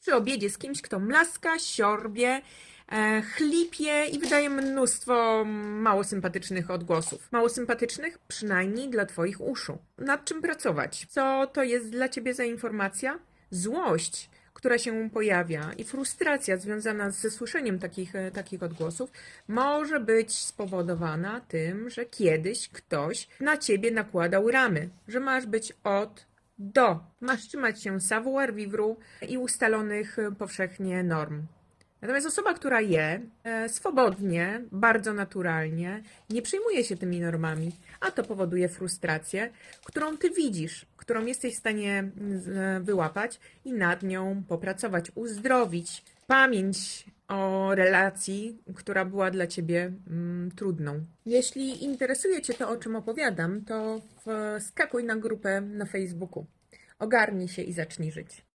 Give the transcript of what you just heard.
przy obiedzie z kimś, kto mlaska, siorbie, e, chlipie i wydaje mnóstwo mało sympatycznych odgłosów. Mało sympatycznych przynajmniej dla Twoich uszu. Nad czym pracować? Co to jest dla Ciebie za informacja? Złość, która się pojawia i frustracja związana ze słyszeniem takich, e, takich odgłosów może być spowodowana tym, że kiedyś ktoś na Ciebie nakładał ramy, że masz być od do. Masz trzymać się savoir vivre i ustalonych powszechnie norm. Natomiast osoba, która je e, swobodnie, bardzo naturalnie, nie przejmuje się tymi normami, a to powoduje frustrację, którą ty widzisz, którą jesteś w stanie wyłapać i nad nią popracować, uzdrowić pamięć o relacji, która była dla ciebie mm, trudną. Jeśli interesuje cię to, o czym opowiadam, to wskakuj na grupę na Facebooku. Ogarnij się i zacznij żyć.